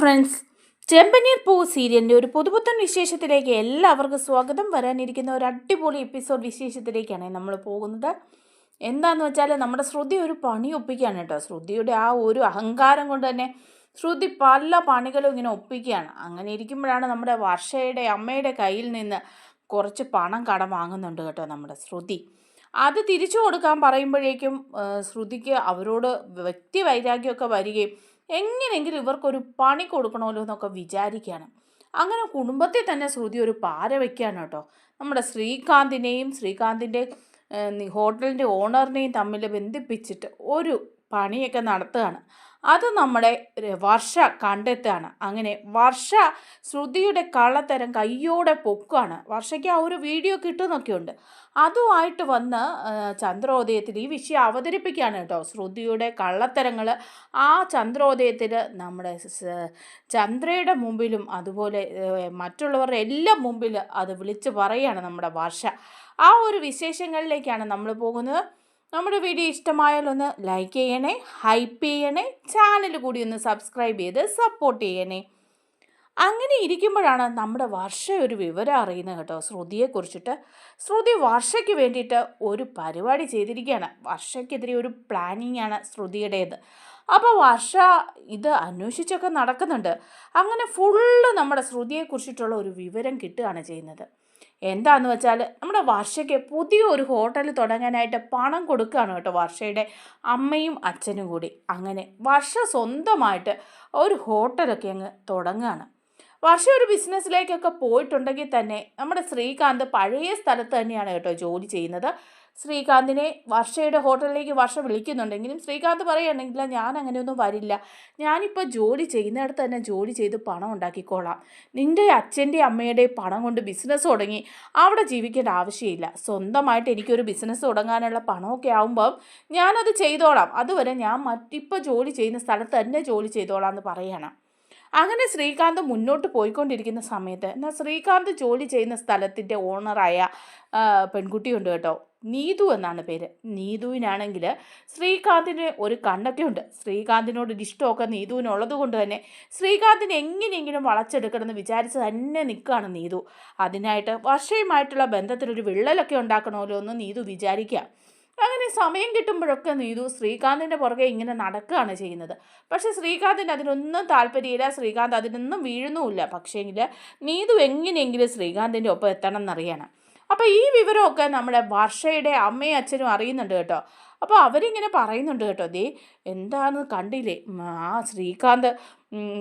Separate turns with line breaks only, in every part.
Friends. ചെമ്പനീർ പൂ സീരിയലിന്റെ ഒരു പുതുപുത്തൻ വിശേഷത്തിലേക്ക് എല്ലാവർക്കും സ്വാഗതം. വരാനിരിക്കുന്ന ഒരു അടിപൊളി എപ്പിസോഡ് വിശേഷത്തിലേക്കാണ് നമ്മൾ പോകുന്നത്. എന്താണെന്ന് വെച്ചാൽ നമ്മുടെ ശ്രുതി ഒരു പണി ഒപ്പിക്കുകയാണ് കേട്ടോ. ശ്രുതിയുടെ ആ ഒരു അഹങ്കാരം കൊണ്ട് തന്നെ ശ്രുതി പല പണികളും ഇങ്ങനെ ഒപ്പിക്കുകയാണ്. അങ്ങനെ ഇരിക്കുമ്പോഴാണ് നമ്മുടെ വർഷയുടെ അമ്മയുടെ കയ്യിൽ നിന്ന് കുറച്ച് പണം കടം വാങ്ങുന്നുണ്ട് കേട്ടോ നമ്മുടെ ശ്രുതി. അത് തിരിച്ചു കൊടുക്കാൻ പറയുമ്പോഴേക്കും ശ്രുതിക്ക് അവരോട് വ്യക്തി വൈരാഗ്യമൊക്കെ വരികയും എങ്ങനെയെങ്കിലും ഇവർക്കൊരു പണി കൊടുക്കണമല്ലോ എന്നൊക്കെ വിചാരിക്കുകയാണ്. അങ്ങനെ കുടുംബത്തിൽ തന്നെ ശ്രുതി ഒരു പാര വയ്ക്കുകയാണ് കേട്ടോ. നമ്മുടെ ശ്രീകാന്തിനെയും ശ്രീകാന്തിന്റെ ഹോട്ടലിന്റെ ഓണറിനെയും തമ്മിൽ ബന്ധിപ്പിച്ചിട്ട് ഒരു പണിയൊക്കെ നടത്തുകയാണ്. അത് നമ്മുടെ വർഷ കണ്ടെത്തുകയാണ്. അങ്ങനെ വർഷ ശ്രുതിയുടെ കള്ളത്തരം കയ്യോടെ പൊക്കുകയാണ്. വർഷയ്ക്ക് ആ ഒരു വീഡിയോ കിട്ടുന്നൊക്കെയുണ്ട്. അതുമായിട്ട് വന്ന് ചന്ദ്രോദയത്തിൽ ഈ വിഷയം അവതരിപ്പിക്കുകയാണ് കേട്ടോ. ശ്രുതിയുടെ കള്ളത്തരങ്ങൾ ആ ചന്ദ്രോദയത്തിൽ നമ്മുടെ ചന്ദ്രയുടെ മുമ്പിലും അതുപോലെ മറ്റുള്ളവരുടെ എല്ലാം മുമ്പിൽ അത് വിളിച്ച് പറയുകയാണ് നമ്മുടെ വർഷ. ആ ഒരു വിശേഷങ്ങളിലേക്കാണ് നമ്മൾ പോകുന്നത്. നമ്മുടെ വീഡിയോ ഇഷ്ടമായാൽ ഒന്ന് ലൈക്ക് ചെയ്യണേ ഹൈപ്പ് ചെയ്യണേ ചാനൽ കൂടി ഒന്ന് സബ്സ്ക്രൈബ് ചെയ്ത് സപ്പോർട്ട് ചെയ്യണേ. അങ്ങനെ ഇരിക്കുമ്പോഴാണ് നമ്മുടെ വർഷ ഒരു വിവരം അറിയുന്നത് കേട്ടോ. ശ്രുതിയെക്കുറിച്ചിട്ട് ശ്രുതി വർഷയ്ക്ക് വേണ്ടിയിട്ട് ഒരു പരിപാടി ചെയ്തിരിക്കുകയാണ്. വർഷയ്ക്കെതിരെ ഒരു പ്ലാനിങ് ആണ് ശ്രുതിയുടേത്. അപ്പോൾ വർഷ ഇത് അന്വേഷിച്ചൊക്കെ നടക്കുന്നുണ്ട്. അങ്ങനെ ഫുള്ള് നമ്മുടെ ശ്രുതിയെക്കുറിച്ചിട്ടുള്ള ഒരു വിവരം കിട്ടുകയാണ് ചെയ്യുന്നത്. എന്താന്ന് വെച്ചാൽ നമ്മുടെ വർഷയ്ക്ക് പുതിയൊരു ഹോട്ടൽ തുടങ്ങാനായിട്ട് പണം കൊടുക്കുകയാണ് കേട്ടോ വർഷയുടെ അമ്മയും അച്ഛനും കൂടി. അങ്ങനെ വർഷ സ്വന്തമായിട്ട് ഒരു ഹോട്ടലൊക്കെ അങ്ങ് തുടങ്ങുകയാണ് വർഷ ഒരു ബിസിനസ്സിലേക്കൊക്കെ പോയിട്ടുണ്ടെങ്കിൽ തന്നെ നമ്മുടെ ശ്രീകാന്ത് പഴയ സ്ഥലത്ത് തന്നെയാണ് കേട്ടോ ജോലി ചെയ്യുന്നത്. ശ്രീകാന്തിനെ വർഷയുടെ ഹോട്ടലിലേക്ക് വർഷ വിളിക്കുന്നുണ്ടെങ്കിലും ശ്രീകാന്ത് പറയുകയാണെങ്കിൽ ഞാൻ അങ്ങനെയൊന്നും വരില്ല. ഞാനിപ്പോൾ ജോലി ചെയ്യുന്നിടത്ത് തന്നെ ജോലി ചെയ്ത് പണം ഉണ്ടാക്കിക്കോളാം. നിന്റെ അച്ഛന്റെ അമ്മയുടെ പണം കൊണ്ട് ബിസിനസ് തുടങ്ങി. അവിടെ ജീവിക്കേണ്ട ആവശ്യമില്ല. സ്വന്തമായിട്ട് എനിക്കൊരു ബിസിനസ് തുടങ്ങാനുള്ള പണമൊക്കെ ആകുമ്പം ഞാനത് ചെയ്തോളാം. അതുവരെ ഞാൻ മറ്റിപ്പോൾ ജോലി ചെയ്യുന്ന സ്ഥലത്ത് തന്നെ ജോലി ചെയ്തോളാം എന്ന് പറയണം അങ്ങനെ ശ്രീകാന്ത് മുന്നോട്ട് പോയിക്കൊണ്ടിരിക്കുന്ന സമയത്ത് എന്നാൽ ശ്രീകാന്ത് ജോലി ചെയ്യുന്ന സ്ഥലത്തിന്റെ ഓണറായ പെൺകുട്ടിയുണ്ട് കേട്ടോ. നീതു എന്നാണ് പേര്. നീതുവിനാണെങ്കിൽ ശ്രീകാന്തിന് ഒരു കണ്ണൊക്കെ ഉണ്ട്. ശ്രീകാന്തിനോട് ഇഷ്ടമൊക്കെ നീതുവിനുള്ളത് കൊണ്ട് തന്നെ ശ്രീകാന്തിനെ എങ്ങനെയെങ്കിലും വളച്ചെടുക്കണമെന്ന് വിചാരിച്ച് തന്നെ നിൽക്കുകയാണ് നീതു. അതിനായിട്ട് വർഷയുമായിട്ടുള്ള ബന്ധത്തിലൊരു വിള്ളലൊക്കെ ഉണ്ടാക്കണമല്ലോ എന്ന് നീതു വിചാരിക്കുക. അങ്ങനെ സമയം കിട്ടുമ്പോഴൊക്കെ നീതു ശ്രീകാന്തിന്റെ പുറകെ ഇങ്ങനെ നടക്കുകയാണ് ചെയ്യുന്നത്. പക്ഷേ ശ്രീകാന്തിന് അതിനൊന്നും താല്പര്യമില്ല. ശ്രീകാന്ത് അതിനൊന്നും വീഴുന്നുമില്ല. പക്ഷേങ്കിൽ നീതു എങ്ങനെയെങ്കിലും ശ്രീകാന്തിന്റെ ഒപ്പം എത്തണം എന്നറിയണം അപ്പോൾ ഈ വിവരമൊക്കെ നമ്മുടെ വർഷയുടെ അമ്മയും അച്ഛനും അറിയുന്നുണ്ട് കേട്ടോ. അപ്പോൾ അവരിങ്ങനെ പറയുന്നുണ്ട് കേട്ടോ ദേ എന്താണെന്ന് കണ്ടില്ലേ? ആ ശ്രീകാന്ത്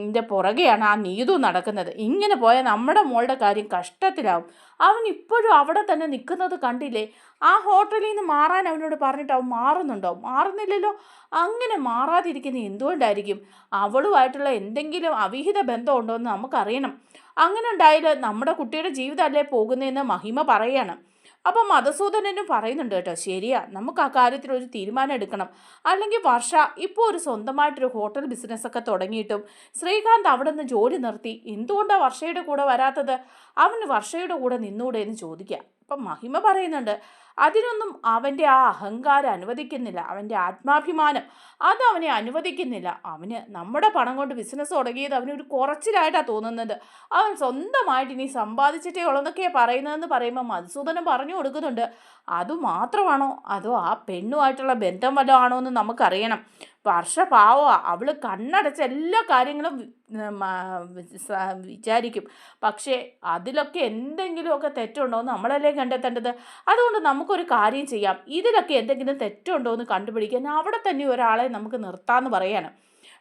ന്റെ പുറകെയാണ് ആ നീതു നടക്കുന്നത്. ഇങ്ങനെ പോയാൽ നമ്മുടെ മോളുടെ കാര്യം കഷ്ടത്തിലാവും. അവൻ ഇപ്പോഴും അവിടെ തന്നെ നിൽക്കുന്നത് കണ്ടില്ലേ? ആ ഹോട്ടലിൽ നിന്ന് മാറാൻ അവനോട് പറഞ്ഞിട്ട് അവൻ മാറുന്നുണ്ടോ? മാറുന്നില്ലല്ലോ. അങ്ങനെ മാറാതിരിക്കുന്നത് എന്തുകൊണ്ടായിരിക്കും? അവളുമായിട്ടുള്ള എന്തെങ്കിലും അവിഹിത ബന്ധമുണ്ടോ എന്ന് നമുക്കറിയണം. അങ്ങനെ ഉണ്ടായാൽ നമ്മുടെ കുട്ടിയുടെ ജീവിതമല്ലേ പോകുന്നതെന്ന് മഹിമ പറയാണ്. അപ്പം മധുസൂദനനും പറയുന്നുണ്ട് കേട്ടോ ശരിയാ നമുക്ക് ആ കാര്യത്തിൽ ഒരു തീരുമാനം എടുക്കണം. അല്ലെങ്കിൽ വർഷ ഇപ്പോൾ ഒരു സ്വന്തമായിട്ടൊരു ഹോട്ടൽ ബിസിനസ്സൊക്കെ തുടങ്ങിയിട്ടും ശ്രീകാന്ത് അവിടെ നിന്ന് ജോലി നിർത്തി. എന്തുകൊണ്ടാണ് വർഷയുടെ കൂടെ വരാത്തത്? അവന് വർഷയുടെ കൂടെ നിന്നൂടെ എന്ന് ചോദിക്കുക അപ്പം മഹിമ പറയുന്നുണ്ട് അതിനൊന്നും അവന്റെ ആ അഹങ്കാരം അനുവദിക്കുന്നില്ല. അവന്റെ ആത്മാഭിമാനം അത് അവനെ അനുവദിക്കുന്നില്ല. അവന് നമ്മുടെ പണം കൊണ്ട് ബിസിനസ് തുടങ്ങിയത് അവനൊരു കുറച്ചിലായിട്ടാണ് തോന്നുന്നത്. അവൻ സ്വന്തമായിട്ട് ഇനി സമ്പാദിച്ചിട്ടേ ഉള്ളതൊക്കെയാണ് പറയുന്നതെന്ന് പറയുമ്പോൾ മധുസൂദനം പറഞ്ഞു കൊടുക്കുന്നുണ്ട്. അതുമാത്രമാണോ അതോ ആ പെണ്ണുമായിട്ടുള്ള ബന്ധം വല്ലതും ആണോ എന്ന് നമുക്കറിയണം. വർഷ പാവമാണ് അവൾ കണ്ണടച്ച എല്ലാ കാര്യങ്ങളും വിചാരിക്കും. പക്ഷേ അതിലൊക്കെ എന്തെങ്കിലുമൊക്കെ തെറ്റുണ്ടോ എന്ന് നമ്മളല്ലേ കണ്ടെത്തേണ്ടത്? അതുകൊണ്ട് നമുക്കൊരു കാര്യം ചെയ്യാം. ഇതിലൊക്കെ എന്തെങ്കിലും തെറ്റുണ്ടോ എന്ന് കണ്ടുപിടിക്കാൻ അവിടെ തന്നെ ഒരാളെ നമുക്ക് നിർത്താമെന്ന് പറയാണ്.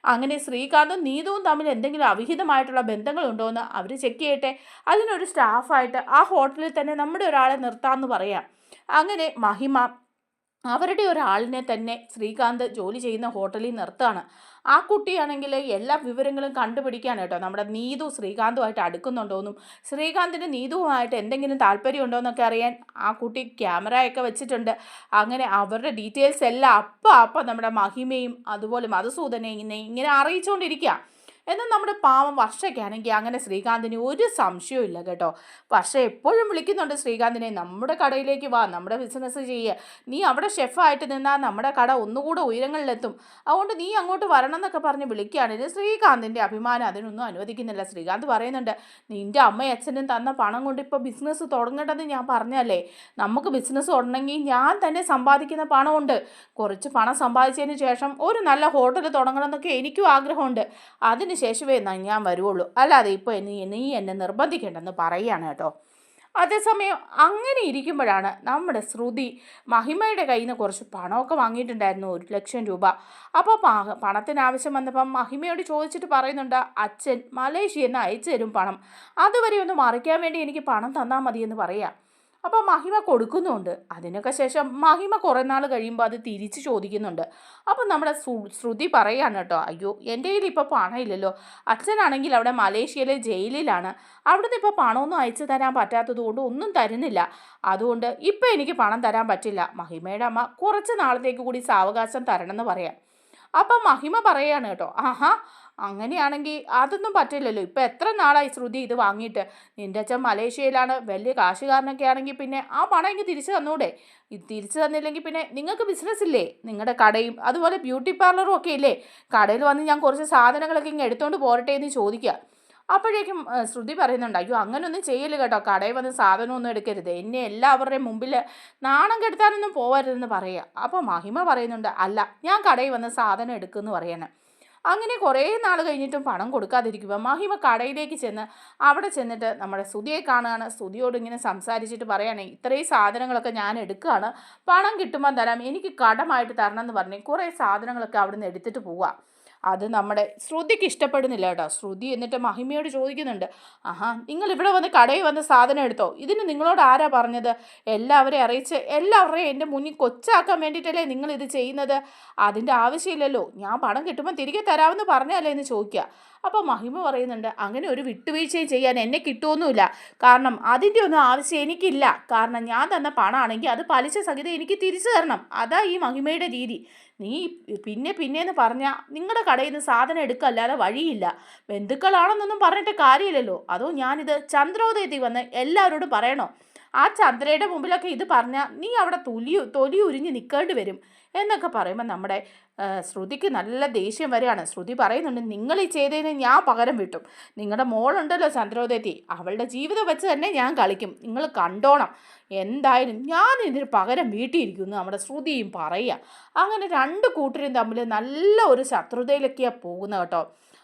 അങ്ങനെ ശ്രീകാന്തും നീതുവും തമ്മിൽ എന്തെങ്കിലും അവിഹിതമായിട്ടുള്ള ബന്ധങ്ങളുണ്ടോ എന്ന് അവർ ചെക്ക് ചെയ്യട്ടെ. അതിനൊരു സ്റ്റാഫായിട്ട് ആ ഹോട്ടലിൽ തന്നെ നമ്മുടെ ഒരാളെ നിർത്താമെന്ന് പറയാം. അങ്ങനെ മഹിമ അവരുടെ ഒരാളിനെ തന്നെ ശ്രീകാന്ത് ജോലി ചെയ്യുന്ന ഹോട്ടലിൽ നിർത്താണ് ആ കുട്ടിയാണെങ്കിൽ എല്ലാ വിവരങ്ങളും കണ്ടുപിടിക്കാൻ കേട്ടോ. നമ്മുടെ നീതു ശ്രീകാന്തുമായിട്ട് അടുക്കുന്നുണ്ടോയെന്നും ശ്രീകാന്തിന് നീതുവുമായിട്ട് എന്തെങ്കിലും താല്പര്യമുണ്ടോ എന്നൊക്കെ അറിയാൻ ആ കുട്ടി ക്യാമറയൊക്കെ വെച്ചിട്ടുണ്ട്. അങ്ങനെ അവരുടെ ഡീറ്റെയിൽസ് എല്ലാം അപ്പം അപ്പം നമ്മുടെ മഹിമയും അതുപോലെ മധുസൂദനെ ഇങ്ങനെ ഇങ്ങനെ അറിയിച്ചുകൊണ്ടിരിക്കുക എന്നാൽ നമ്മുടെ പാവം വർഷയ്ക്കാണെങ്കിൽ അങ്ങനെ ശ്രീകാന്തിന് ഒരു സംശയവും ഇല്ല കേട്ടോ. വർഷ എപ്പോഴും വിളിക്കുന്നുണ്ട് ശ്രീകാന്തിനെ നമ്മുടെ കടയിലേക്ക് വാ നമ്മുടെ ബിസിനസ് ചെയ്യുക നീ അവിടെ ഷെഫായിട്ട് നിന്നാൽ നമ്മുടെ കട ഒന്നുകൂടെ ഉയരങ്ങളിലെത്തും. അതുകൊണ്ട് നീ അങ്ങോട്ട് വരണം എന്നൊക്കെ പറഞ്ഞ് വിളിക്കുകയാണെങ്കിൽ ശ്രീകാന്തിന്റെ അഭിമാനം അതിനൊന്നും അനുവദിക്കുന്നില്ല. ശ്രീകാന്ത് പറയുന്നുണ്ട് നിന്റെ അമ്മയും അച്ഛനും തന്ന പണം കൊണ്ട് ഇപ്പോൾ ബിസിനസ് തുടങ്ങേണ്ടത് ഞാൻ പറഞ്ഞല്ലേ നമുക്ക് ബിസിനസ് തുടങ്ങണമെങ്കിൽ ഞാൻ തന്നെ സമ്പാദിക്കുന്ന പണമുണ്ട്. കുറച്ച് പണം സമ്പാദിച്ചതിന് ശേഷം ഒരു നല്ല ഹോട്ടൽ തുടങ്ങണം എന്നൊക്കെ എനിക്കും ആഗ്രഹമുണ്ട്. അതിന് ശേഷമേ ഞാൻ വരുവുള്ളൂ. അല്ലാതെ ഇപ്പോൾ നീ നീ എന്നെ നിർബന്ധിക്കേണ്ടെന്ന് പറയുകയാണ് കേട്ടോ. അതേസമയം അങ്ങനെ ഇരിക്കുമ്പോഴാണ് നമ്മുടെ ശ്രുതി മഹിമയുടെ കയ്യിൽ നിന്ന് കുറച്ച് പണമൊക്കെ വാങ്ങിയിട്ടുണ്ടായിരുന്നു ഒരു ലക്ഷം രൂപ. അപ്പോൾ പണത്തിന് ആവശ്യം വന്നപ്പം മഹിമയോട് ചോദിച്ചിട്ട് പറയുന്നുണ്ട് അച്ഛൻ മലേഷ്യയിൽ നിന്ന് അയച്ചു തരും പണം. അതുവരെ ഒന്ന് മറിക്കാൻ വേണ്ടി എനിക്ക് പണം തന്നാൽ മതിയെന്ന് പറയാം. അപ്പോൾ മഹിമ കൊടുക്കുന്നുണ്ട്. അതിനൊക്കെ ശേഷം മഹിമ കുറേ നാൾ കഴിയുമ്പോൾ അത് തിരിച്ച് ചോദിക്കുന്നുണ്ട്. അപ്പോൾ നമ്മുടെ ശ്രുതി പറയാണ് കേട്ടോ അയ്യോ എന്റെ കയ്യിൽ ഇപ്പോൾ പണമില്ലല്ലോ. അച്ഛനാണെങ്കിൽ അവിടെ മലേഷ്യയിലെ ജയിലിലാണ്. അവിടുന്ന് ഇപ്പോൾ പണമൊന്നും അയച്ചു തരാൻ പറ്റാത്തത് കൊണ്ട് ഒന്നും തരുന്നില്ല. അതുകൊണ്ട് ഇപ്പോൾ എനിക്ക് പണം തരാൻ പറ്റില്ല. മഹിമയുടെ അമ്മ കുറച്ച് നാളത്തേക്ക് കൂടി സാവകാശം തരണമെന്ന് പറയാം. അപ്പം മഹിമ പറയാണ് കേട്ടോ ആഹാ അങ്ങനെയാണെങ്കിൽ അതൊന്നും പറ്റില്ലല്ലോ. ഇപ്പം എത്ര നാളായി ശ്രുതി ഇത് വാങ്ങിയിട്ട്? നിന്റെ അച്ഛൻ മലേഷ്യയിലാണ്. വലിയ കാശുകാരനൊക്കെ ആണെങ്കിൽ പിന്നെ ആ പണം എനിക്ക് തിരിച്ചു തന്നൂടെ? ഇത് തിരിച്ചു തന്നില്ലെങ്കിൽ പിന്നെ നിങ്ങൾക്ക് ബിസിനസ് ഇല്ലേ? നിങ്ങളുടെ കടയും അതുപോലെ ബ്യൂട്ടി പാർലറും ഒക്കെ ഇല്ലേ? കടയിൽ വന്ന് ഞാൻ കുറച്ച് സാധനങ്ങളൊക്കെ ഇങ്ങനെ എടുത്തുകൊണ്ട് പോരട്ടെ എന്ന് ചോദിക്കുക അപ്പോഴേക്കും ശ്രുതി പറയുന്നുണ്ട് അയ്യോ അങ്ങനൊന്നും ചെയ്യൽ കേട്ടോ. കടയിൽ വന്ന് സാധനമൊന്നും എടുക്കരുത്. എന്നെ എല്ലാവരുടെയും മുമ്പിൽ നാണം കെടുത്താനൊന്നും പോകരുതെന്ന് പറയുക അപ്പോൾ മഹിമ പറയുന്നുണ്ട് അല്ല ഞാൻ കടയിൽ വന്ന് സാധനം എടുക്കുമെന്ന് പറയണം. അങ്ങനെ കുറേ നാൾ കഴിഞ്ഞിട്ടും പണം കൊടുക്കാതിരിക്കുക. മഹിമ കടയിലേക്ക് ചെന്ന് അവിടെ ചെന്നിട്ട് നമ്മുടെ സ്തുതിയെ കാണുകയാണ്. സ്തുതിയോട് ഇങ്ങനെ സംസാരിച്ചിട്ട് പറയുകയാണ് ഇത്രയും സാധനങ്ങളൊക്കെ ഞാൻ എടുക്കുകയാണ്. പണം കിട്ടുമ്പോൾ തരാം. എനിക്ക് കടമായിട്ട് തരണം എന്ന് പറഞ്ഞ് കുറേ സാധനങ്ങളൊക്കെ അവിടെ നിന്ന് എടുത്തിട്ട് പോവുക. അത് നമ്മുടെ ശ്രുതിക്ക് ഇഷ്ടപ്പെടുന്നില്ല കേട്ടോ. ശ്രുതി എന്നിട്ട് മഹിമയോട് ചോദിക്കുന്നുണ്ട് ആഹാ നിങ്ങൾ ഇവിടെ വന്ന് കടയിൽ വന്ന് സാധനം എടുത്തോ? ഇതിന് നിങ്ങളോട് ആരാ പറഞ്ഞത്? എല്ലാവരെയും അറിയിച്ച് എല്ലാവരെയും എന്റെ മുന്നിൽ കൊച്ചാക്കാൻ വേണ്ടിയിട്ടല്ലേ നിങ്ങൾ ഇത് ചെയ്യുന്നത്? അതിന്റെ ആവശ്യമില്ലല്ലോ. ഞാൻ പണം കിട്ടുമ്പോൾ തിരികെ തരാമെന്ന് പറഞ്ഞല്ലേ എന്ന് ചോദിക്കുക. അപ്പോൾ മഹിമ പറയുന്നുണ്ട് അങ്ങനെ ഒരു വിട്ടുവീഴ്ചയും ചെയ്യാൻ എന്നെ കിട്ടുമൊന്നുമില്ല കാരണം അതിന്റെ ഒന്നും ആവശ്യം എനിക്കില്ല. കാരണം ഞാൻ തന്ന പണമാണെങ്കിൽ അത് പലിശ സഹിതം എനിക്ക് തിരിച്ചു തരണം. അതാ ഈ മഹിമയുടെ രീതി. നീ പിന്നെ പിന്നെയെന്ന് പറഞ്ഞാൽ നിങ്ങളുടെ കടയിൽ നിന്ന് സാധനം എടുക്കല്ലാതെ വഴിയില്ല. ബന്ധുക്കളാണെന്നൊന്നും പറഞ്ഞിട്ട് കാര്യമില്ലല്ലോ. അതോ ഞാനിത് ചന്ദ്രോദയത്തിൽ വന്ന് എല്ലാവരോടും പറയണോ? ആ ചന്ദ്രയുടെ മുമ്പിലൊക്കെ ഇത് പറഞ്ഞാൽ നീ അവിടെ തൊലി തൊലി ഉരിഞ്ഞ് നിൽക്കേണ്ടി വരും. എന്നൊക്കെ പറയുമ്പോൾ നമ്മുടെ ശ്രുതിക്ക് നല്ല ദേഷ്യം വരികയാണ്. ശ്രുതി പറയുന്നുണ്ട് നിങ്ങൾ ഈ ചെയ്തതിന് ഞാൻ പകരം വിട്ടും. നിങ്ങളുടെ മോളുണ്ടല്ലോ ചന്ദ്രോദയത്തി. അവളുടെ ജീവിതം വെച്ച് തന്നെ ഞാൻ കളിക്കും. നിങ്ങൾ കണ്ടോണം. എന്തായാലും ഞാൻ ഇതിന് പകരം വീട്ടിയിരിക്കുന്നു. നമ്മുടെ ശ്രുതിയും പറയുക. അങ്ങനെ രണ്ട് കൂട്ടരും തമ്മിൽ നല്ല ഒരു ശത്രുതയിലൊക്കെയാണ് പോകുന്നത് കേട്ടോ.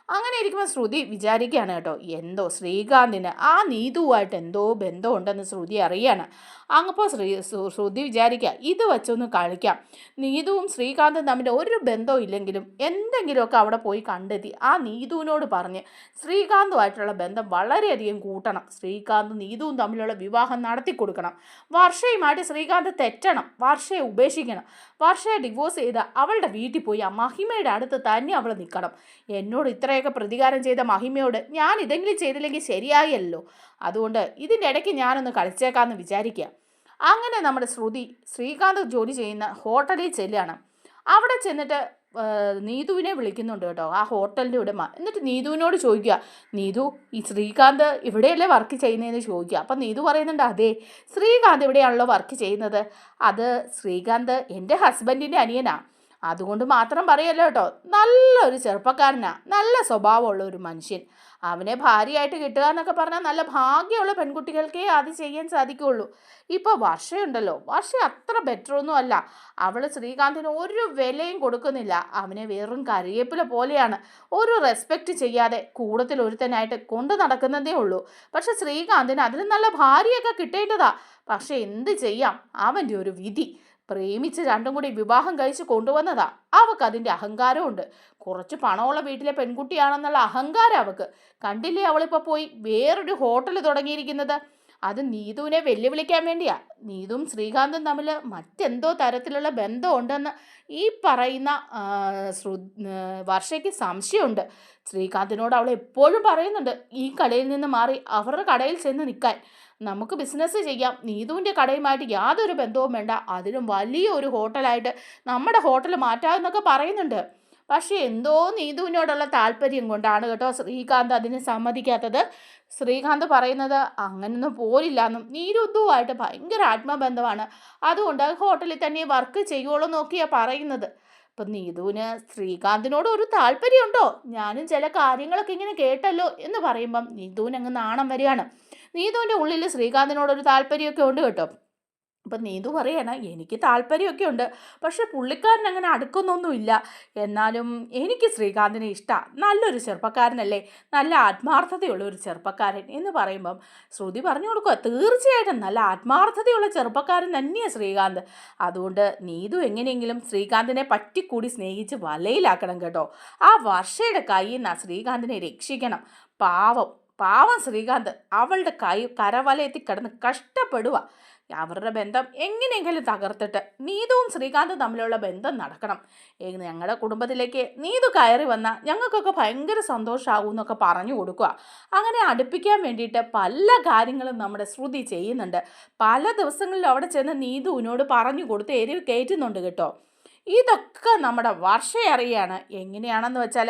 അങ്ങനെ ഇരിക്കുമ്പോൾ ശ്രുതി വിചാരിക്കുകയാണ് കേട്ടോ എന്തോ ശ്രീകാന്തിന് ആ നീതുവായിട്ട് എന്തോ ബന്ധമുണ്ടെന്ന് ശ്രുതി അറിയാണ്. അങ്ങപ്പോൾ ശ്രീ ശ്രുതി വിചാരിക്കുക ഇത് വെച്ചൊന്ന് കളിക്കാം. നീതുവും ശ്രീകാന്തും തമ്മിൽ ഒരു ബന്ധവും ഇല്ലെങ്കിലും എന്തെങ്കിലുമൊക്കെ അവിടെ പോയി കണ്ടെത്തി. ആ നീതുവിനോട് പറഞ്ഞ് ശ്രീകാന്തുമായിട്ടുള്ള ബന്ധം വളരെയധികം കൂട്ടണം. ശ്രീകാന്തും നീതുവും തമ്മിലുള്ള വിവാഹം നടത്തി കൊടുക്കണം വർഷയുമായിട്ട് ശ്രീകാന്ത് തെറ്റണം. വർഷയെ ഉപേക്ഷിക്കണം. വർഷയെ ഡിവോഴ്സ് ചെയ്ത് അവളുടെ വീട്ടിൽ പോയി ആ മഹിമയുടെ അടുത്ത് തന്നെ അവൾ നിൽക്കണം. എന്നോട് ഇത്രയൊക്കെ പ്രതികാരം ചെയ്ത മഹിമയോട് ഞാൻ ഇതെങ്കിലും ചെയ്തില്ലെങ്കിൽ ശരിയായല്ലോ. അതുകൊണ്ട് ഇതിന്റെ ഇടയ്ക്ക് ഞാനൊന്ന് കളിച്ചേക്കാമെന്ന് വിചാരിക്കുക അങ്ങനെ നമ്മുടെ ശ്രുതി ശ്രീകാന്ത് ജോലി ചെയ്യുന്ന ഹോട്ടലിൽ ചെല്ലുകയാണ് അവിടെ ചെന്നിട്ട് നീതുവിനെ വിളിക്കുന്നുണ്ട് കേട്ടോ. ആ ഹോട്ടലിന്റെ ഉടമ. എന്നിട്ട് നീതുവിനോട് ചോദിക്കുക നീതു ഈ ശ്രീകാന്ത് ഇവിടെയല്ലേ വർക്ക് ചെയ്യുന്നതെന്ന് ചോദിക്കുക അപ്പം നീതു പറയുന്നുണ്ട് അതെ ശ്രീകാന്ത് ഇവിടെയാണല്ലോ വർക്ക് ചെയ്യുന്നത്. അത് ശ്രീകാന്ത് എന്റെ ഹസ്ബൻഡിന്റെ അനിയനാണ് അതുകൊണ്ട് മാത്രം പറയല്ലോ കേട്ടോ നല്ലൊരു ചെറുപ്പക്കാരനാ. നല്ല സ്വഭാവമുള്ള ഒരു മനുഷ്യൻ. അവനെ ഭാര്യയായിട്ട് കിട്ടുക എന്നൊക്കെ പറഞ്ഞാൽ നല്ല ഭാഗ്യമുള്ള പെൺകുട്ടികൾക്കേ അത് ചെയ്യാൻ സാധിക്കുകയുള്ളൂ ഇപ്പോൾ വർഷയുണ്ടല്ലോ. വർഷ അത്ര ബെറ്ററൊന്നും അല്ല. അവൾ ശ്രീകാന്തിന് ഒരു വിലയും കൊടുക്കുന്നില്ല. അവനെ വെറും കരിയേപ്പില പോലെയാണ്. ഒരു റെസ്പെക്റ്റ് ചെയ്യാതെ കൂടത്തിൽ ഒരുത്തനായിട്ട് കൊണ്ടു നടക്കുന്നതേ ഉള്ളൂ. പക്ഷെ ശ്രീകാന്തിന് അതിന് നല്ല ഭാര്യയൊക്കെ കിട്ടേണ്ടതാ. പക്ഷെ എന്ത് ചെയ്യാം? അവന്റെ ഒരു വിധി. പ്രേമിച്ച് രണ്ടും കൂടി വിവാഹം കഴിച്ച് കൊണ്ടുവന്നതാ. അവക്ക് അതിന്റെ അഹങ്കാരമുണ്ട് കുറച്ച് പണമുള്ള വീട്ടിലെ പെൺകുട്ടിയാണെന്നുള്ള അഹങ്കാരം അവക്ക്. കണ്ടില്ലേ അവളിപ്പോൾ പോയി വേറൊരു ഹോട്ടൽ തുടങ്ങിയിരിക്കുന്നത്? അത് നീതുവിനെ വെല്ലുവിളിക്കാൻ വേണ്ടിയാ. നീതും ശ്രീകാന്തും തമ്മിൽ മറ്റെന്തോ തരത്തിലുള്ള ബന്ധമുണ്ടെന്ന് ഈ പറയുന്ന ശ്രു വർഷയ്ക്ക് സംശയമുണ്ട്. ശ്രീകാന്തിനോട് അവൾ എപ്പോഴും പറയുന്നുണ്ട് ഈ കടയിൽ നിന്ന് മാറി അവരുടെ കടയിൽ ചെന്ന് നിൽക്കാൻ. നമുക്ക് ബിസിനസ് ചെയ്യാം. നീതുവിന്റെ കടയുമായിട്ട് യാതൊരു ബന്ധവും വേണ്ട. അതിലും വലിയ ഒരു ഹോട്ടലായിട്ട് നമ്മുടെ ഹോട്ടൽ മാറ്റാമെന്നൊക്കെ പറയുന്നുണ്ട്. പക്ഷേ എന്തോ നീതുവിനോടുള്ള താല്പര്യം കൊണ്ടാണ് കേട്ടോ ശ്രീകാന്ത് അതിന് സമ്മതിക്കാത്തത്. ശ്രീകാന്ത് പറയുന്നത് അങ്ങനൊന്നും പോലില്ല എന്നും. നീരുദ്ധുവായിട്ട് ഭയങ്കര ആത്മബന്ധമാണ്. അതുകൊണ്ട് ഹോട്ടലിൽ തന്നെ വർക്ക് ചെയ്യുള്ളൂ നോക്കിയാ പറയുന്നത്. ഇപ്പം നീതുവിന് ശ്രീകാന്തിനോട് ഒരു താല്പര്യമുണ്ടോ? ഞാനും ചില കാര്യങ്ങളൊക്കെ ഇങ്ങനെ കേട്ടല്ലോ എന്ന് പറയുമ്പം നീതുവിനങ്ങ് നാണം വരികയാണ്. നീതുവിന്റെ ഉള്ളിൽ ശ്രീകാന്തിനോടൊരു താല്പര്യമൊക്കെ ഉണ്ട് കേട്ടോ. അപ്പം നീതു പറയണം എനിക്ക് താല്പര്യമൊക്കെ ഉണ്ട് പക്ഷെ പുള്ളിക്കാരൻ അങ്ങനെ അടുക്കുന്നൊന്നുമില്ല. എന്നാലും എനിക്ക് ശ്രീകാന്തിനെ ഇഷ്ടമാണ് നല്ലൊരു ചെറുപ്പക്കാരനല്ലേ നല്ല ആത്മാർത്ഥതയുള്ള ഒരു ചെറുപ്പക്കാരൻ എന്ന് പറയുമ്പം ശ്രുതി പറഞ്ഞു കൊടുക്കുക തീർച്ചയായിട്ടും നല്ല ആത്മാർത്ഥതയുള്ള ചെറുപ്പക്കാരൻ തന്നെയാണ് ശ്രീകാന്ത്. അതുകൊണ്ട് നീതു എങ്ങനെയെങ്കിലും ശ്രീകാന്തിനെ പറ്റിക്കൂടി സ്നേഹിച്ച് വലയിലാക്കണം കേട്ടോ. ആ വർഷയുടെ കയ്യിൽ നിന്ന് ശ്രീകാന്തിനെ രക്ഷിക്കണം. പാവം പാവം ശ്രീകാന്ത് അവളുടെ കൈ കരവലയത്തിൽ കിടന്ന് കഷ്ടപ്പെടുക അവരുടെ ബന്ധം എങ്ങനെയെങ്കിലും തകർത്തിട്ട് നീതുവും ശ്രീകാന്തും തമ്മിലുള്ള ബന്ധം നടക്കണം. ഞങ്ങളുടെ കുടുംബത്തിലേക്ക് നീതു കയറി വന്നാൽ ഞങ്ങൾക്കൊക്കെ ഭയങ്കര സന്തോഷമാകും എന്നൊക്കെ പറഞ്ഞു കൊടുക്കുക അങ്ങനെ അടുപ്പിക്കാൻ വേണ്ടിയിട്ട് പല കാര്യങ്ങളും നമ്മുടെ ശ്രുതി ചെയ്യുന്നുണ്ട്. പല ദിവസങ്ങളിലും അവിടെ ചെന്ന് നീതുവിനോട് പറഞ്ഞു കൊടുത്ത് എരിവ് കയറ്റുന്നുണ്ട് കേട്ടോ. ഇതൊക്കെ നമ്മുടെ വർഷ അറിയാണ്. എങ്ങനെയാണെന്ന് വെച്ചാൽ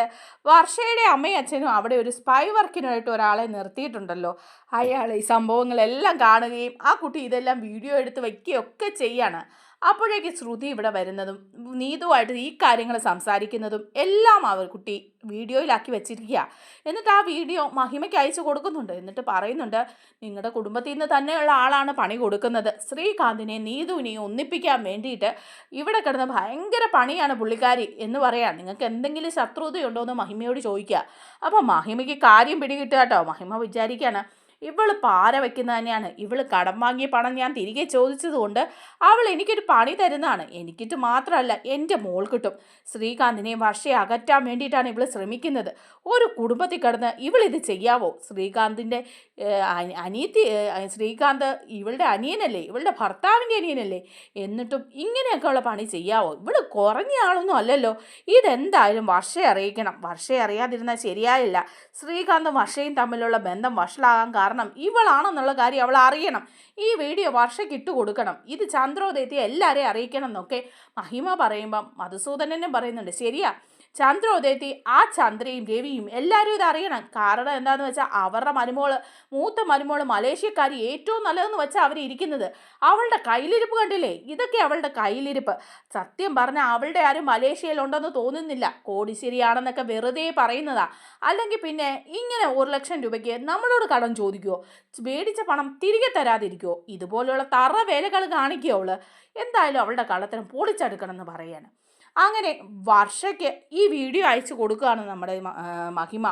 വർഷയുടെ അമ്മയും അച്ഛനും അവിടെ ഒരു സ്പൈ വർക്കിനായിട്ട് ഒരാളെ നിർത്തിയിട്ടുണ്ടല്ലോ. അയാൾ ഈ സംഭവങ്ങളെല്ലാം കാണുകയും ആ കുട്ടി ഇതെല്ലാം വീഡിയോ എടുത്ത് വയ്ക്കുകയൊക്കെ ചെയ്യാണ്. അപ്പോഴേക്ക് ശ്രുതി ഇവിടെ വരുന്നതും നീതുവായിട്ട് ഈ കാര്യങ്ങൾ സംസാരിക്കുന്നതും എല്ലാം അവർ കുട്ടി വീഡിയോയിലാക്കി വെച്ചിരിക്കുക. എന്നിട്ട് ആ വീഡിയോ മഹിമയ്ക്ക് അയച്ചു കൊടുക്കുന്നുണ്ട്. എന്നിട്ട് പറയുന്നുണ്ട് നിങ്ങളുടെ കുടുംബത്തിൽ നിന്ന് തന്നെയുള്ള ആളാണ് പണി കൊടുക്കുന്നത്. ശ്രീകാന്തിനെ നീതുവിനെയും ഒന്നിപ്പിക്കാൻ വേണ്ടിയിട്ട് ഇവിടെ കിടന്ന് ഭയങ്കര പണിയാണ് പുള്ളിക്കാരി എന്ന് പറയാം. നിങ്ങൾക്ക് എന്തെങ്കിലും ശത്രുതയുണ്ടോ എന്ന് മഹിമയോട് ചോദിക്കുക. അപ്പോൾ മഹിമയ്ക്ക് കാര്യം പിടികിട്ടുക കേട്ടോ. മഹിമ വിചാരിക്കുകയാണ് ഇവൾ പാര വയ്ക്കുന്നത് തന്നെയാണ്. ഇവൾ കടം വാങ്ങിയ പണം ഞാൻ തിരികെ ചോദിച്ചതുകൊണ്ട് അവൾ എനിക്കൊരു പണി തരുന്നതാണ്. എനിക്കിട്ട് മാത്രമല്ല എന്റെ മോൾ കിട്ടും. ശ്രീകാന്തിനെ വർഷയെ അകറ്റാൻ വേണ്ടിയിട്ടാണ് ഇവൾ ശ്രമിക്കുന്നത്. ഒരു കുടുംബത്തിൽ കിടന്ന് ഇവളിത് ചെയ്യാവോ? ശ്രീകാന്തിന്റെ അനിയത്തി ശ്രീകാന്ത് ഇവളുടെ അനിയനല്ലേ? ഇവളുടെ ഭർത്താവിന്റെ അനിയനല്ലേ? എന്നിട്ടും ഇങ്ങനെയൊക്കെയുള്ള പണി ചെയ്യാവോ? ഇവൾ കുറഞ്ഞ ആളൊന്നും അല്ലല്ലോ. ഇതെന്തായാലും വർഷയെ അറിയിക്കണം. വർഷയെ അറിയാതിരുന്നാൽ ശരിയായില്ല. ശ്രീകാന്തും വർഷയും തമ്മിലുള്ള ബന്ധം വഷളാകാൻ കാരണം ഇവളാണെന്നുള്ള കാര്യം അവൾ അറിയണം. ഈ വീഡിയോ വർഷയ്ക്ക് ഇട്ട് കൊടുക്കണം. ഇത് ചന്ദ്രോദയത്തെ എല്ലാവരെയും അറിയിക്കണം എന്നൊക്കെ മഹിമ പറയുമ്പം മധുസൂദനനും പറയുന്നുണ്ട്. ശരിയാ? ചന്ദ്രോദയത്തി ആ ചന്ദ്രയും രവിയും എല്ലാവരും ഇത് അറിയണം. കാരണം എന്താണെന്ന് വെച്ചാൽ അവരുടെ മരുമോൾ മൂത്ത മരുമോൾ മലേഷ്യക്കാരി ഏറ്റവും നല്ലതെന്ന് വെച്ചാൽ അവർ ഇരിക്കുന്നത്. അവളുടെ കയ്യിലിരിപ്പ് കണ്ടില്ലേ? ഇതൊക്കെ അവളുടെ കയ്യിലിരിപ്പ്. സത്യം പറഞ്ഞാൽ അവളുടെ ആരും മലേഷ്യയിലുണ്ടെന്ന് തോന്നുന്നില്ല. കോടിശ്ശേരിയാണെന്നൊക്കെ വെറുതെ പറയുന്നതാ. അല്ലെങ്കിൽ പിന്നെ ഇങ്ങനെ ഒരു ലക്ഷം രൂപയ്ക്ക് നമ്മളോട് കടം ചോദിക്കുമോ മേടിച്ച പണം തിരികെ തരാതിരിക്കുമോ ഇതുപോലെയുള്ള തറ വേലകൾ കാണിക്കുമോ അവൾ? എന്തായാലും അവളുടെ കള്ളത്തരം പൊളിച്ചെടുക്കണം എന്ന് പറയാണ്. അങ്ങനെ വർഷയ്ക്ക് ഈ വീഡിയോ അയച്ചു കൊടുക്കുകയാണ് നമ്മുടെ മഹിമ.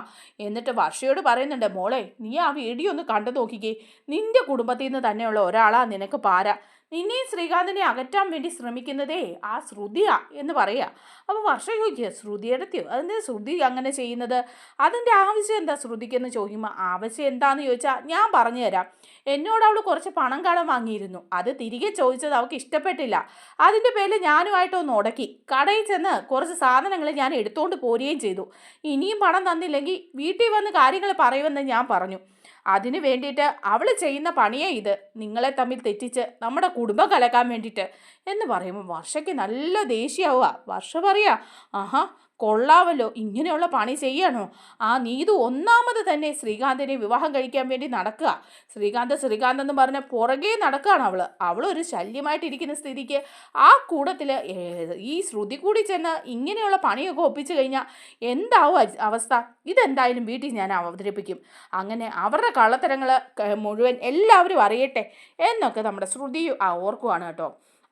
എന്നിട്ട് വർഷയോട് പറയുന്നുണ്ട് മോളെ നീ ആ വീഡിയോ ഒന്ന് കണ്ടു നോക്കിക്കേ. നിന്റെ കുടുംബത്തിൽ നിന്ന് തന്നെയുള്ള ഒരാളാണ് നിനക്ക് പാര. നിന്നെയും ശ്രീകാന്തിനെ അകറ്റാൻ വേണ്ടി ശ്രമിക്കുന്നതേ ആ ശ്രുതിയാ എന്ന് പറയാ അപ്പോൾ വർഷ ചോദിക്കുക ശ്രുതിയെടുത്തിയോ അതെന്താ ശ്രുതി അങ്ങനെ ചെയ്യുന്നത്? അതിന്റെ ആവശ്യം എന്താ ശ്രുതിക്കെന്ന് ചോദിക്കുമ്പോൾ ആവശ്യം എന്താണെന്ന് ചോദിച്ചാൽ ഞാൻ പറഞ്ഞു തരാം. എന്നോട് അവൾ കുറച്ച് പണം കടം വാങ്ങിയിരുന്നു. അത് തിരികെ ചോദിച്ചത് അവൾക്ക് ഇഷ്ടപ്പെട്ടില്ല. അതിന്റെ പേരിൽ ഞാനുമായിട്ട് ഒന്ന് ഉടക്കി കടയിൽ ചെന്ന് കുറച്ച് സാധനങ്ങൾ ഞാൻ എടുത്തുകൊണ്ട് പോരുകയും ചെയ്തു. ഇനിയും പണം തന്നില്ലെങ്കിൽ വീട്ടിൽ വന്ന് കാര്യങ്ങൾ പറയുമെന്ന് ഞാൻ പറഞ്ഞു. അതിന് വേണ്ടിയിട്ട് അവൾ ചെയ്യുന്ന പണിയേ ഇത്. നിങ്ങളെ തമ്മിൽ തെറ്റിച്ച് നമ്മുടെ കുടുംബം കലക്കാൻ വേണ്ടിയിട്ട്. എന്ന് പറയുമ്പോൾ വർഷയ്ക്ക് നല്ല ദേഷ്യമാവുക വർഷ പറയാ ആഹാ കൊള്ളാവല്ലോ ഇങ്ങനെയുള്ള പണി ചെയ്യണോ? ആ നീതു ഒന്നാമത് തന്നെ ശ്രീകാന്തിനെ വിവാഹം കഴിക്കാൻ വേണ്ടി നടക്കുക. ശ്രീകാന്ത് ശ്രീകാന്ത് എന്ന് പറഞ്ഞ പുറകെ നടക്കുകയാണ് അവൾ. അവളൊരു ശല്യമായിട്ടിരിക്കുന്ന സ്ഥിതിക്ക് ആ കൂടത്തിൽ ഈ ശ്രുതി കൂടി ചെന്ന് ഇങ്ങനെയുള്ള പണിയൊക്കെ ഒപ്പിച്ചു കഴിഞ്ഞാൽ എന്താവും അവസ്ഥ? ഇതെന്തായാലും വീട്ടിൽ ഞാൻ അവതരിപ്പിക്കും. അങ്ങനെ അവരുടെ കള്ളത്തരങ്ങൾ മുഴുവൻ എല്ലാവരും അറിയട്ടെ എന്നൊക്കെ നമ്മുടെ ശ്രുതി ഓർക്കുവാണ് കേട്ടോ.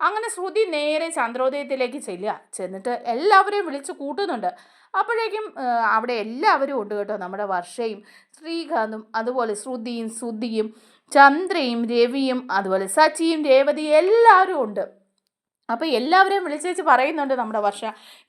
അങ്ങനെ ശ്രുതി നേരെ ചന്ദ്രോദയത്തിലേക്ക് ചെല്ലുക. ചെന്നിട്ട് എല്ലാവരെയും വിളിച്ച് കൂട്ടുന്നുണ്ട്. അപ്പോഴേക്കും അവിടെ എല്ലാവരും ഉണ്ട് കേട്ടോ. നമ്മുടെ വർഷയും ശ്രീകാന്തും അതുപോലെ ശ്രുതിയും ശ്രുതിയും ചന്ദ്രയും രവിയും അതുപോലെ സച്ചിയും രേവതിയും എല്ലാവരും ഉണ്ട്. അപ്പോൾ എല്ലാവരെയും വിളിച്ചേച്ച് പറയുന്നുണ്ട് നമ്മുടെ വർഷ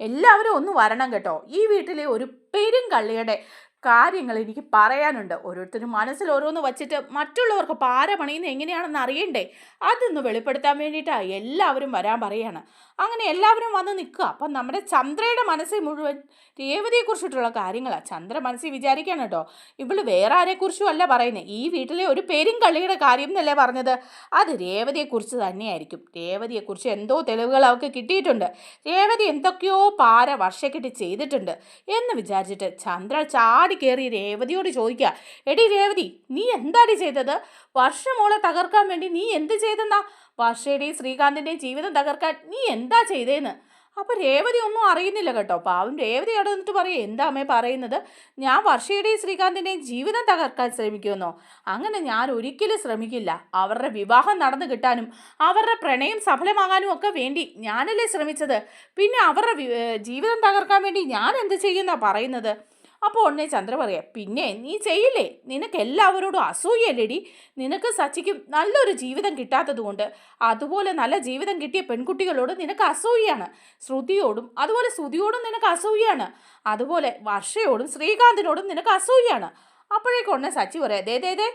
എല്ലാവരും ഒന്ന് വരണം കേട്ടോ. ഈ വീട്ടിലെ ഒരു പെരും കള്ളിയുടെ കാര്യങ്ങൾ എനിക്ക് പറയാനുണ്ട്. ഓരോരുത്തരും മനസ്സിൽ ഓരോന്ന് വച്ചിട്ട് മറ്റുള്ളവർക്ക് പാര പണിയുന്നത് എങ്ങനെയാണെന്ന് അറിയണ്ടേ? അതൊന്ന് വെളിപ്പെടുത്താൻ വേണ്ടിയിട്ടാണ് എല്ലാവരും വരാൻ പറയാണ്. അങ്ങനെ എല്ലാവരും വന്ന് നിൽക്കുക. അപ്പം നമ്മുടെ ചന്ദ്രയുടെ മനസ്സിൽ മുഴുവൻ രേവതിയെക്കുറിച്ചിട്ടുള്ള കാര്യങ്ങളാണ് ചന്ദ്ര മനസ്സിൽ വിചാരിക്കുകയാണ് കേട്ടോ ഇവൾ വേറെ ആരെക്കുറിച്ചും അല്ല പറയുന്നത് ഈ വീട്ടിലെ ഒരു പേരും കളിയുടെ കാര്യം എന്നല്ലേ പറഞ്ഞത്? അത് രേവതിയെക്കുറിച്ച് തന്നെയായിരിക്കും. രേവതിയെക്കുറിച്ച് എന്തോ തെളിവുകൾ അവൾക്ക് കിട്ടിയിട്ടുണ്ട്. രേവതി എന്തൊക്കെയോ പാര വർഷക്കെട്ടി ചെയ്തിട്ടുണ്ട് എന്ന് വിചാരിച്ചിട്ട് ചന്ദ്ര ചാടി കയറി രേവതിയോട് ചോദിക്കുക എടി രേവതി നീ എന്താടി ചെയ്തത്? വർഷമോളെ തകർക്കാൻ വേണ്ടി നീ എന്ത് ചെയ്തെന്നാ? വർഷയുടെയും ശ്രീകാന്തിന്റെയും ജീവിതം തകർക്കാൻ നീ എന്താ ചെയ്തേന്ന്? അപ്പോൾ രേവതി ഒന്നും അറിയുന്നില്ല കേട്ടോ. പാവം രേവതി അവിടെ നിന്നിട്ട് പറയും എന്താ അമ്മേ പറയുന്നത്? ഞാൻ വർഷയുടെയും ശ്രീകാന്തിന്റെയും ജീവിതം തകർക്കാൻ ശ്രമിക്കുമെന്നോ? അങ്ങനെ ഞാൻ ഒരിക്കലും ശ്രമിക്കില്ല. അവരുടെ വിവാഹം നടന്നു കിട്ടാനും അവരുടെ പ്രണയം സഫലമാകാനും ഒക്കെ വേണ്ടി ഞാനല്ലേ ശ്രമിച്ചത്. പിന്നെ അവരുടെ ജീവിതം തകർക്കാൻ വേണ്ടി ഞാൻ എന്ത് ചെയ്യുന്നാ പറയുന്നത്? അപ്പോൾ ഉടനെ ചന്ദ്ര പറയാം പിന്നെ നീ ചെയ്യില്ലേ? നിനക്ക് എല്ലാവരോടും അസൂയല്ലേടി നിനക്ക് സച്ചിക്കും നല്ലൊരു ജീവിതം കിട്ടാത്തതുകൊണ്ട് അതുപോലെ നല്ല ജീവിതം കിട്ടിയ പെൺകുട്ടികളോട് നിനക്ക് അസൂയാണ് ശ്രുതിയോടും അതുപോലെ ശ്രുതിയോടും നിനക്ക് അസൂയാണ് അതുപോലെ വർഷയോടും ശ്രീകാന്തിനോടും നിനക്ക് അസൂയാണ് അപ്പോഴേക്കൊണ്ടേ സച്ചി പറയാം ദേ ദേ ദേ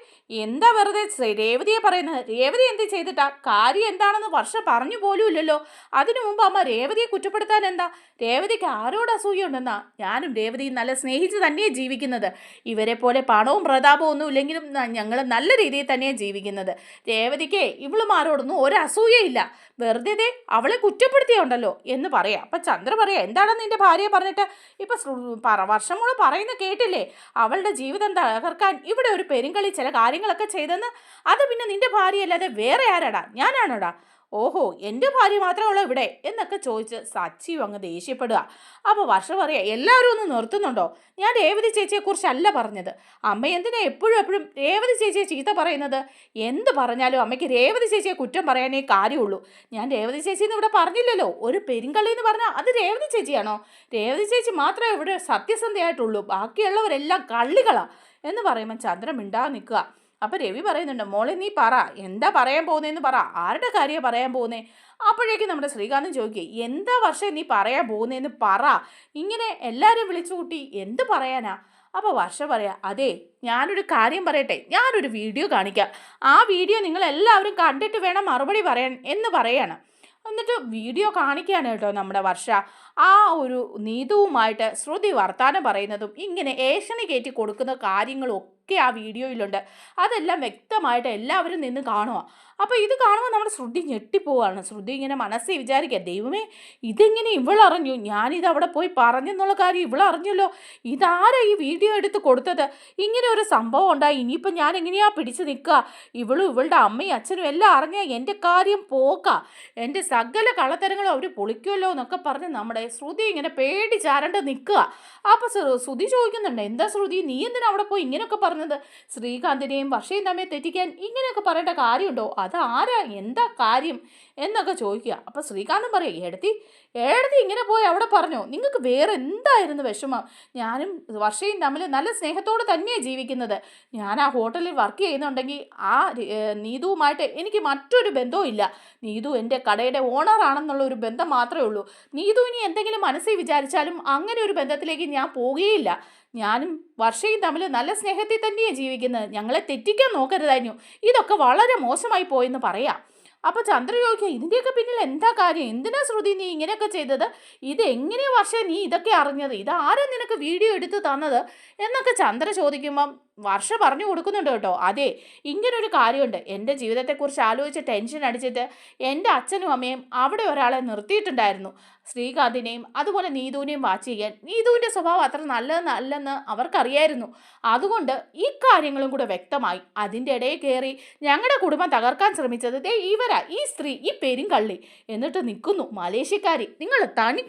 എന്താ വെറുതെ രേവതിയെ പറയുന്നത്? രേവതി എന്ത് ചെയ്തിട്ടാ? കാര്യം എന്താണെന്ന് വർഷ പറഞ്ഞു പോലും ഇല്ലല്ലോ. അതിനു മുമ്പ് അമ്മ രേവതിയെ കുറ്റപ്പെടുത്താൻ എന്താ? രേവതിക്ക് ആരോട് അസൂയുണ്ടെന്നാ? ഞാനും രേവതിയും നല്ല സ്നേഹിച്ച് തന്നെയാണ് ജീവിക്കുന്നത്. ഇവരെ പോലെ പണവും പ്രതാപവും ഒന്നും ഇല്ലെങ്കിലും ഞങ്ങൾ നല്ല രീതിയിൽ തന്നെയാണ് ജീവിക്കുന്നത്. രേവതിക്ക് ഇവളുമാരോടൊന്നും ഒരു അസൂയയില്ല വെറുതെ ദേ അവളെ കുറ്റപ്പെടുത്തിയുണ്ടല്ലോ എന്ന് പറയാം. അപ്പം ചന്ദ്ര പറയാം എന്താണെന്ന് നിന്റെ ഭാര്യയെ പറഞ്ഞിട്ട്? ഇപ്പം വർഷം മുഴുവൻ പറയുന്ന കേട്ടില്ലേ? അവളുടെ ജീവിതം തകർക്കാൻ ഇവിടെ ഒരു പെരുങ്കളി ചില കാര്യങ്ങളൊക്കെ ചെയ്തെന്ന് അത് പിന്നെ നിന്റെ ഭാര്യയല്ലാതെ വേറെ ആരാടാ? ഞാനാണോടാ? ഓഹോ എന്റെ ഭാര്യ മാത്രമേ ഉള്ളൂ ഇവിടെ എന്നൊക്കെ ചോദിച്ച് സച്ചിയും അങ്ങ് ദേഷ്യപ്പെടുക. അപ്പോൾ വർഷ പറയാ എല്ലാവരും ഒന്ന് നിർത്തുന്നുണ്ടോ? ഞാൻ രേവതി ചേച്ചിയെക്കുറിച്ചല്ല പറഞ്ഞത്. അമ്മ എന്തിനാ എപ്പോഴും എപ്പോഴും രേവതി ചേച്ചിയെ ചീത്ത പറയുന്നത്? എന്ത് പറഞ്ഞാലും അമ്മയ്ക്ക് രേവതി ചേച്ചിയെ കുറ്റം പറയാനേ കാര്യമുള്ളൂ. ഞാൻ രേവതി ചേച്ചി എന്ന് ഇവിടെ പറഞ്ഞില്ലല്ലോ. ഒരു പെരുങ്കളി എന്ന് പറഞ്ഞാൽ അത് രേവതി ചേച്ചിയാണോ? രേവതി ചേച്ചി മാത്രമേ ഇവിടെ സത്യസന്ധയായിട്ടുള്ളൂ. ബാക്കിയുള്ളവരെല്ലാം കള്ളികളാ. എന്ന് പറയുമ്പോൾ ചന്ദ്രൻ മിണ്ടാതെ നിൽക്കുക. അപ്പം രവി പറയുന്നുണ്ട് മോളെ നീ പറ. എന്താ പറയാൻ പോകുന്നതെന്ന് പറ. ആരുടെ കാര്യം പറയാൻ പോകുന്നേ? അപ്പോഴേക്കും നമ്മുടെ ശ്രീകാന്തൻ ചോദിക്കുക എന്താ വർഷം നീ പറയാൻ പോകുന്നതെന്ന് പറ. ഇങ്ങനെ എല്ലാവരും വിളിച്ചു കൂട്ടി എന്ത് പറയാനാ? അപ്പോൾ വർഷ പറയാം അതെ ഞാനൊരു കാര്യം പറയട്ടെ. ഞാനൊരു വീഡിയോ കാണിക്കാം. ആ വീഡിയോ നിങ്ങൾ എല്ലാവരും കണ്ടിട്ട് വേണം മറുപടി പറയാൻ എന്ന് പറയാണ്. എന്നിട്ട് വീഡിയോ കാണിക്കുകയാണ് കേട്ടോ നമ്മുടെ വർഷ. ആ ഒരു നീതുവുമായിട്ട് ശ്രുതി വർത്താനം പറയുന്നതും ഇങ്ങനെ ഏഷണി കയറ്റി കൊടുക്കുന്ന കാര്യങ്ങളും ഒക്കെ ആ വീഡിയോയിലുണ്ട്. അതെല്ലാം വ്യക്തമായിട്ട് എല്ലാവരും നിന്ന് കാണുക അപ്പോൾ ഇത് കാണുമ്പോൾ നമ്മുടെ ശ്രുതി ഞെട്ടിപ്പോവാണ്. ശ്രുതി ഇങ്ങനെ മനസ്സിൽ വിചാരിക്കുക ദൈവമേ ഇതെങ്ങനെ ഇവളറിഞ്ഞു? ഞാനിത് അവിടെ പോയി പറഞ്ഞെന്നുള്ള കാര്യം ഇവളറിഞ്ഞല്ലോ. ഇതാരാ ഈ വീഡിയോ എടുത്ത് കൊടുത്തത്? ഇങ്ങനെ ഒരു സംഭവം ഉണ്ടായി. ഇനിയിപ്പോൾ ഞാൻ എങ്ങനെയാ പിടിച്ചു നിൽക്കുക? ഇവളും ഇവളുടെ അമ്മയും അച്ഛനും എല്ലാം അറിഞ്ഞാൽ എന്റെ കാര്യം പോക്ക എന്റെ സകല കളത്തരങ്ങളും അവർ പൊളിക്കുമല്ലോ എന്നൊക്കെ പറഞ്ഞ് നമ്മുടെ ശ്രുതി ഇങ്ങനെ പേടി ചാരണ്ട് നിൽക്കുക അപ്പോൾ ശ്രുതി ചോദിക്കുന്നുണ്ട് എന്താ ശ്രുതി നീ എന്തിനാ അവിടെ പോയി ഇങ്ങനെയൊക്കെ പറഞ്ഞത്? ശ്രീകാന്തിനെയും വർഷയും തമ്മിൽ തെറ്റിക്കാൻ ഇങ്ങനെയൊക്കെ പറയേണ്ട കാര്യമുണ്ടോ? അത് ആരാ? എന്താ കാര്യം? എന്നൊക്കെ ചോദിക്കുക. അപ്പം ശ്രീകാന്തൻ പറയും എടത്തി ഏടത്തി ഇങ്ങനെ പോയി അവിടെ പറഞ്ഞോ. നിങ്ങൾക്ക് വേറെ എന്തായിരുന്നു വിഷമം? ഞാനും വർഷയും തമ്മിൽ നല്ല സ്നേഹത്തോടെ തന്നെയാണ് ജീവിക്കുന്നത്. ഞാൻ ആ ഹോട്ടലിൽ വർക്ക് ചെയ്യുന്നുണ്ടെങ്കിൽ ആ നീതുവുമായിട്ട് എനിക്ക് മറ്റൊരു ബന്ധവും ഇല്ല. നീതു എന്റെ കടയുടെ ഓണറാണെന്നുള്ള ഒരു ബന്ധം മാത്രമേ ഉള്ളൂ. നീതു ഇനി എന്തെങ്കിലും മനസ്സിൽ വിചാരിച്ചാലും അങ്ങനെ ഒരു ബന്ധത്തിലേക്ക് ഞാൻ പോകുകയില്ല ഞാനും വർഷയും തമ്മിൽ നല്ല സ്നേഹത്തിൽ തന്നെയാണ് ജീവിക്കുന്നത്. ഞങ്ങളെ തെറ്റിക്കാൻ നോക്കരുതായിരുന്നു. ഇതൊക്കെ വളരെ മോശമായി പോയെന്ന് പറയാം. അപ്പോൾ ചന്ദ്ര ചോദിക്കുക ഇതിന്റെയൊക്കെ പിന്നിൽ എന്താ കാര്യം? എന്തിനാ ശ്രുതി നീ ഇങ്ങനെയൊക്കെ ചെയ്തത്? ഇത് എങ്ങനെയാ വർഷം നീ ഇതൊക്കെ അറിഞ്ഞത്? ഇത് ആരും നിനക്ക് വീഡിയോ എടുത്ത് തന്നത്? എന്നൊക്കെ ചന്ദ്ര ചോദിക്കുമ്പം വർഷ പറഞ്ഞു കൊടുക്കുന്നുണ്ട് കേട്ടോ. അതെ ഇങ്ങനൊരു കാര്യമുണ്ട്. എന്റെ ജീവിതത്തെക്കുറിച്ച് ആലോചിച്ച് ടെൻഷൻ അടിച്ചിട്ട് എന്റെ അച്ഛനും അമ്മയും അവിടെ ഒരാളെ നിർത്തിയിട്ടുണ്ടായിരുന്നു. ശ്രീകാന്തിനെയും അതുപോലെ നീതുവിനെയും വാച്ച് ചെയ്യാൻ നീതുവിന്റെ സ്വഭാവം അത്ര നല്ലതെന്നല്ലെന്ന് അവർക്കറിയായിരുന്നു. അതുകൊണ്ട് ഈ കാര്യങ്ങളും കൂടെ വ്യക്തമായി. അതിന്റെ ഇടയിൽ കയറി ഞങ്ങളുടെ കുടുംബം തകർക്കാൻ ശ്രമിച്ചത് ദേ ഇവരാ ഈ സ്ത്രീ ഈ പെരുങ്കള്ളി. എന്നിട്ട് നിൽക്കുന്നു മലേഷ്യക്കാരി. നിങ്ങൾ തനി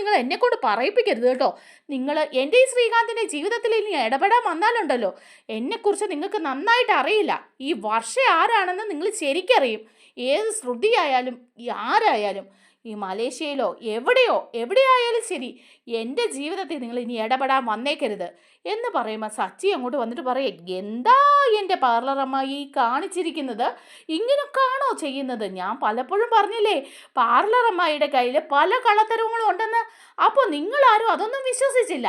നിങ്ങൾ എന്നെ കൊണ്ട് പറയിപ്പിക്കരുത് കേട്ടോ. നിങ്ങൾ എന്റെ ഈ ശ്രീകാന്തിന്റെ ജീവിതത്തിൽ ഇനി ഇടപെടാൻ വന്നാലുണ്ടല്ലോ. എന്നെക്കുറിച്ച് നിങ്ങൾക്ക് നന്നായിട്ട് അറിയില്ല. ഈ വർഷ ആരാണെന്ന് നിങ്ങൾ ശരിക്കറിയും. ഏത് ശ്രുതിയായാലും ആരായാലും ഈ മലേഷ്യയിലോ എവിടെയോ എവിടെയായാലും ശരി എന്റെ ജീവിതത്തിൽ നിങ്ങൾ ഇനി ഇടപെടാൻ വന്നേക്കരുത് എന്ന് പറയുമ്പോൾ സച്ചി അങ്ങോട്ട് വന്നിട്ട് പറയും എന്താ എന്റെ പാർലറമ്മ ഈ കാണിച്ചിരിക്കുന്നത്? ഇങ്ങനൊക്കെയാണോ ചെയ്യുന്നത്? ഞാൻ പലപ്പോഴും പറഞ്ഞില്ലേ പാർലറമ്മയുടെ കയ്യിൽ പല കള്ളത്തരങ്ങളും ഉണ്ടെന്ന്. അപ്പോൾ നിങ്ങളാരും അതൊന്നും വിശ്വസിച്ചില്ല.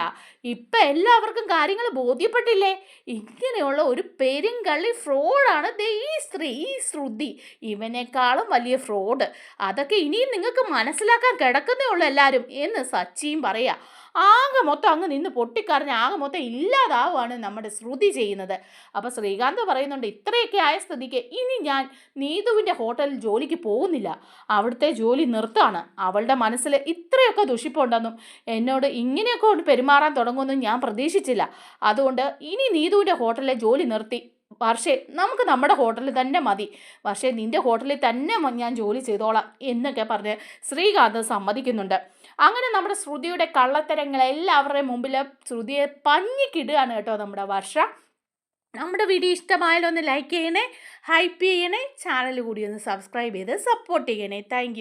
ഇപ്പം എല്ലാവർക്കും കാര്യങ്ങൾ ബോധ്യപ്പെട്ടില്ലേ? ഇങ്ങനെയുള്ള ഒരു പെരുങ്കള്ളി ഫ്രോഡാണ് ഈ സ്ത്രീ ഈ ശ്രുതി. ഇവനേക്കാളും വലിയ ഫ്രോഡ് അതൊക്കെ ഇനിയും നിങ്ങൾക്ക് മനസ്സിലാക്കാൻ കിടക്കുന്നേ ഉള്ളൂ എല്ലാവരും എന്ന് സച്ചിയും പറയുക ആകെ മൊത്തം അങ്ങ് നിന്ന് പൊട്ടിക്കറിഞ്ഞ് ആകെ മൊത്തം ഇല്ലാതാവുകയാണ് നമ്മുടെ ശ്രുതി ചെയ്യുന്നത്. അപ്പോൾ ശ്രീകാന്ത് പറയുന്നുണ്ട് ഇത്രയൊക്കെ ആയ സ്ഥിതിക്ക് ഇനി ഞാൻ നീതുവിന്റെ ഹോട്ടലിൽ ജോലിക്ക് പോകുന്നില്ല. അവിടുത്തെ ജോലി നിർത്താണ്. അവളുടെ മനസ്സിൽ ഇത്രയൊക്കെ ദുഷിപ്പുണ്ടെന്നും എന്നോട് ഇങ്ങനെയൊക്കെ കൊണ്ട് പെരുമാറാൻ തുടങ്ങുമെന്നും ഞാൻ പ്രതീക്ഷിച്ചില്ല. അതുകൊണ്ട് ഇനി നീതുവിന്റെ ഹോട്ടലിലെ ജോലി നിർത്തി. വർഷേ നമുക്ക് നമ്മുടെ ഹോട്ടലിൽ തന്നെ മതി. പക്ഷേ നിന്റെ ഹോട്ടലിൽ തന്നെ ഞാൻ ജോലി ചെയ്തോളാം എന്നൊക്കെ പറഞ്ഞ് ശ്രീകാന്ത് സമ്മതിക്കുന്നുണ്ട്. അങ്ങനെ നമ്മുടെ ശ്രുതിയുടെ കള്ളത്തരങ്ങൾ എല്ലാവരുടെയും മുമ്പിൽ ശ്രുതിയെ പഞ്ഞിക്കിടുകയാണ് കേട്ടോ നമ്മുടെ വർഷ. നമ്മുടെ വീഡിയോ ഇഷ്ടമായാലും ഒന്ന് ലൈക്ക് ചെയ്യണേ ഹൈപ്പ് ചെയ്യണേ ചാനൽ കൂടി ഒന്ന് സബ്സ്ക്രൈബ് ചെയ്ത് സപ്പോർട്ട് ചെയ്യണേ. താങ്ക്